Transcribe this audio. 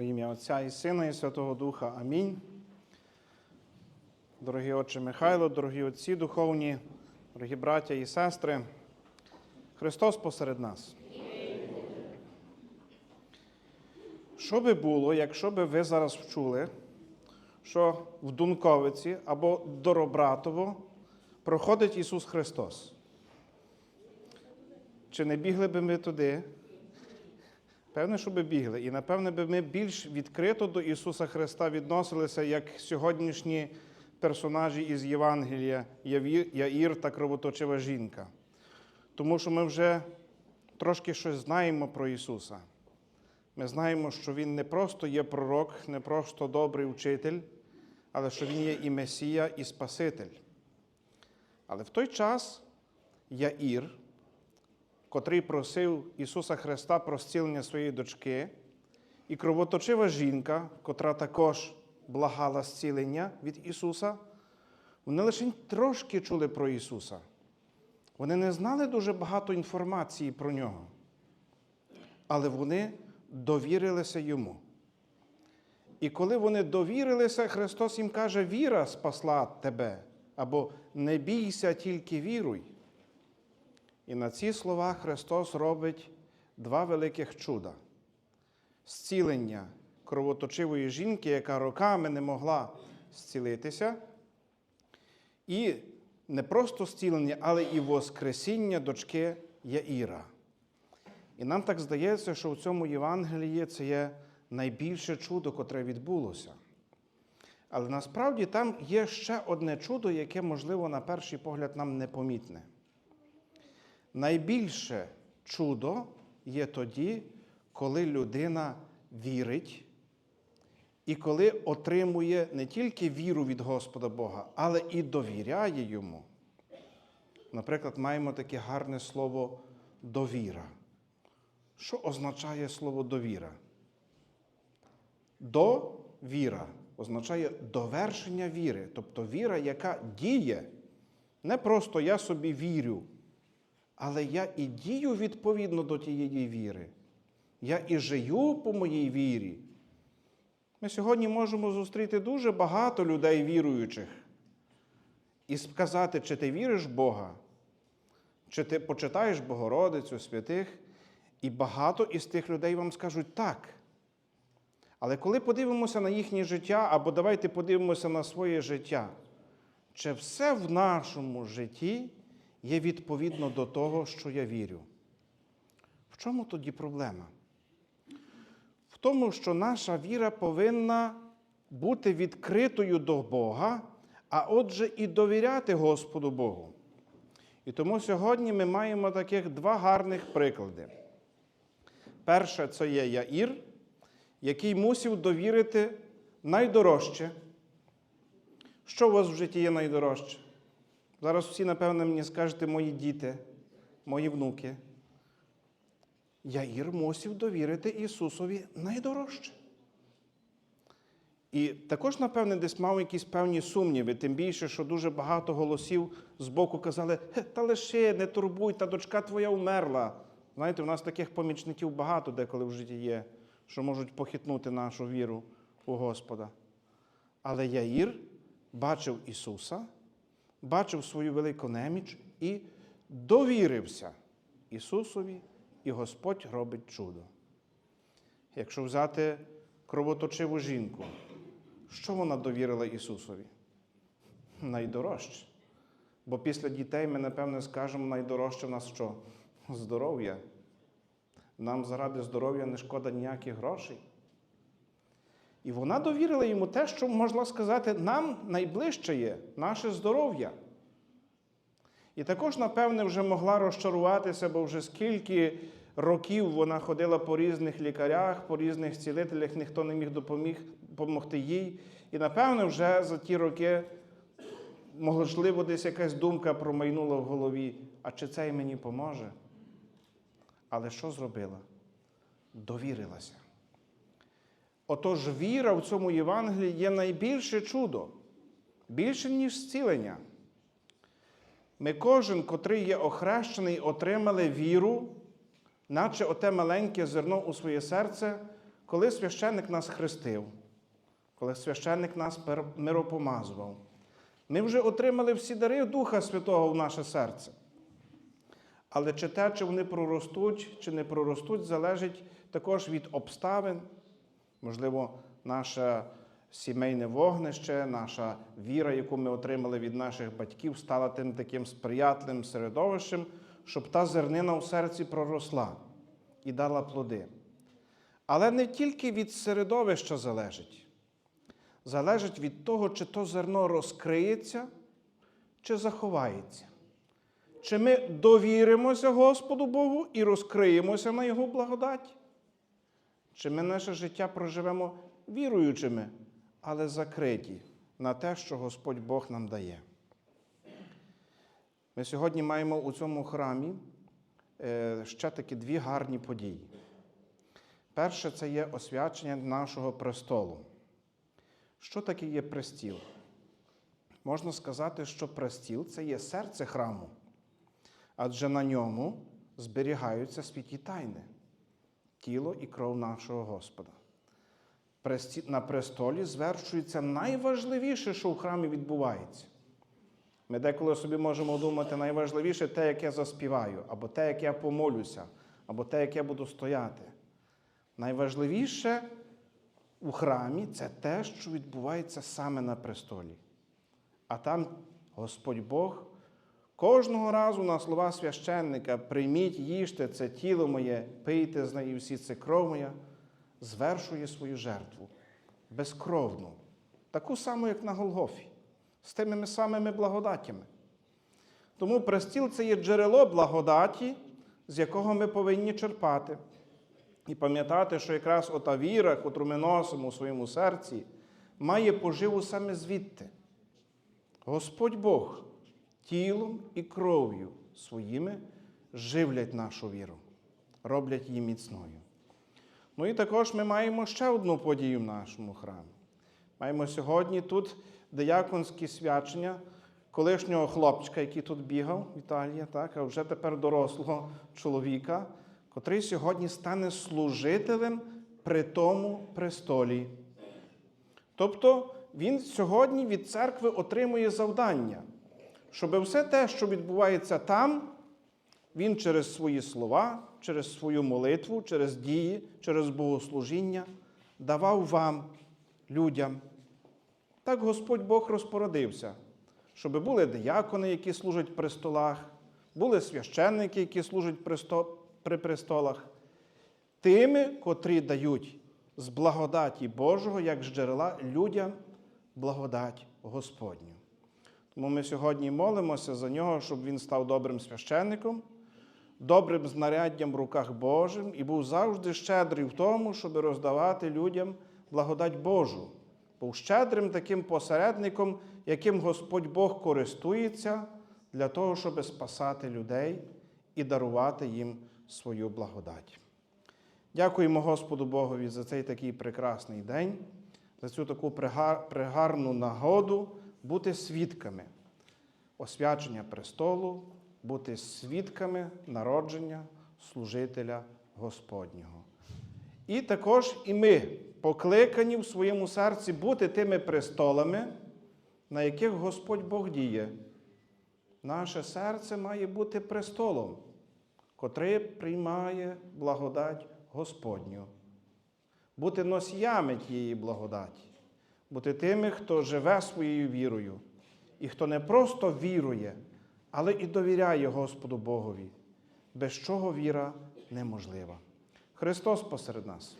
Во ім'я Отця і Сина, і Святого Духа. Амінь. Дорогі отче Михайло, дорогі отці духовні, дорогі браття і сестри, Христос посеред нас. Що би було, якщо би ви зараз вчули, що в Дунковиці або Доробратово проходить Ісус Христос? Чи не бігли би ми туди? Певне, що би бігли. І напевне би ми більш відкрито до Ісуса Христа відносилися, як сьогоднішні персонажі із Євангелія Яїр та кровоточива жінка. Тому що ми вже трошки щось знаємо про Ісуса. Ми знаємо, що Він не просто є пророк, не просто добрий учитель, але що Він є і Месія, і Спаситель. Але в той час Яїр, котрий просив Ісуса Христа про зцілення своєї дочки, і кровоточива жінка, котра також благала зцілення від Ісуса, вони лише трошки чули про Ісуса. Вони не знали дуже багато інформації про нього, але вони довірилися йому. І коли вони довірилися, Христос їм каже: віра спасла тебе, або не бійся, тільки віруй. І на ці слова Христос робить два великих чуда: зцілення кровоточивої жінки, яка роками не могла зцілитися, і не просто зцілення, але і воскресіння дочки Яїра. І нам так здається, що в цьому Євангелії це є найбільше чудо, котре відбулося. Але насправді там є ще одне чудо, яке, можливо, на перший погляд нам непомітне. Найбільше чудо є тоді, коли людина вірить і коли отримує не тільки віру від Господа Бога, але і довіряє йому. Наприклад, маємо таке гарне слово довіра. Що означає слово довіра? Довіра означає довершення віри, тобто віра, яка діє. Не просто я собі вірю, але я і дію відповідно до тієї віри. Я і живу по моїй вірі. Ми сьогодні можемо зустріти дуже багато людей віруючих і сказати, чи ти віриш в Бога, чи ти почитаєш Богородицю, святих, і багато із тих людей вам скажуть так. Але коли подивимося на їхнє життя, або давайте подивимося на своє життя, чи все в нашому житті є відповідно до того, що я вірю? В чому тоді проблема? В тому, що наша віра повинна бути відкритою до Бога, а отже, і довіряти Господу Богу. І тому сьогодні ми маємо таких два гарних приклади. Перше це є Яїр, який мусив довірити найдорожче. Що у вас в житті є найдорожче? Зараз всі, напевно, мені скажете мої діти, мої внуки. Яїр мусив довірити Ісусові найдорожче. І також, напевне, десь мав якісь певні сумніви, тим більше, що дуже багато голосів з боку казали, та лише не турбуй, та дочка твоя умерла. Знаєте, у нас таких помічників багато деколи в житті є, що можуть похитнути нашу віру у Господа. Але Яїр бачив Ісуса, бачив свою велику неміч і довірився Ісусові, і Господь робить чудо. Якщо взяти кровоточиву жінку, що вона довірила Ісусові? Найдорожче. Бо після дітей ми, напевне, скажемо, найдорожче в нас що? Здоров'я. Нам заради здоров'я не шкода ніяких грошей. І вона довірила йому те, що можна сказати, нам найближче є наше здоров'я. І також, напевне, вже могла розчаруватися, бо вже скільки років вона ходила по різних лікарях, по різних цілителях, ніхто не міг допоміг, допомогти їй. І, напевне, вже за ті роки, можливо, десь якась думка промайнула в голові, а чи це й мені поможе? Але що зробила? Довірилася. Отож, віра в цьому Євангелії є найбільше чудо, більше, ніж зцілення. Ми кожен, котрий є охрещений, отримали віру, наче оте маленьке зерно у своє серце, коли священник нас хрестив, коли священник нас миропомазував, ми вже отримали всі дари Духа Святого в наше серце. Але чи те, чи вони проростуть, чи не проростуть, залежить також від обставин, можливо, наше сімейне вогнище, наша віра, яку ми отримали від наших батьків, стала тим таким сприятливим середовищем, щоб та зернина у серці проросла і дала плоди. Але не тільки від середовища залежить, залежить від того, чи то зерно розкриється, чи заховається. Чи ми довіримося Господу Богу і розкриємося на Його благодать? Чи ми наше життя проживемо віруючими, але закриті на те, що Господь Бог нам дає? Ми сьогодні маємо у цьому храмі е, ще такі дві гарні події. Перше це є освячення нашого престолу. Що таке є престіл? Можна сказати, що престіл це є серце храму адже на ньому зберігаються святі тайни, тіло і кров нашого Господа. На престолі звершується найважливіше, що в храмі відбувається. Ми деколи собі можемо думати, найважливіше те, як я заспіваю, або те, як я помолюся, або те, як я буду стояти. Найважливіше у храмі це те, що відбувається саме на престолі. А там Господь Бог Кожного разу на слова священника прийміть, їжте це тіло моє, пийте з неї всі це кров моя, звершує свою жертву безкровну, таку саму, як на Голгофі, з тими самими благодатями. Тому престіл це є джерело благодаті, з якого ми повинні черпати. І пам'ятати, що якраз ота віра, котру ми носимо у своєму серці, має поживу саме звідти. Господь Бог тілом і кров'ю своїми живлять нашу віру, роблять її міцною. Ну і також ми маємо ще одну подію в нашому храмі. Маємо сьогодні тут дияконське свячення колишнього хлопчика, який тут бігав, Віталія, так, а вже тепер дорослого чоловіка, котрий сьогодні стане служителем при тому престолі. Тобто він сьогодні від церкви отримує завдання, щоб все те, що відбувається там, він через свої слова, через свою молитву, через дії, через богослужіння давав вам, людям. Так Господь Бог розпорядився, щоб були диякони, які служать при столах, були священники, які служать при престолах, тими, котрі дають з благодаті Божого, як з джерела людям благодать Господню. Тому ми сьогодні молимося за нього, щоб він став добрим священником, добрим знаряддям в руках Божим і був завжди щедрий в тому, щоб роздавати людям благодать Божу. Був щедрим таким посередником, яким Господь Бог користується для того, щоб спасати людей і дарувати їм свою благодать. Дякуємо Господу Богові за цей такий прекрасний день, за цю таку пригар- пригарну нагоду бути свідками освячення престолу, бути свідками народження служителя Господнього. І також і ми покликані в своєму серці бути тими престолами, на яких Господь Бог діє. Наше серце має бути престолом, котрий приймає благодать Господню, бути носіями тієї благодаті, бути тими, хто живе своєю вірою, і хто не просто вірує, але і довіряє Господу Богові, без чого віра неможлива. Христос посеред нас.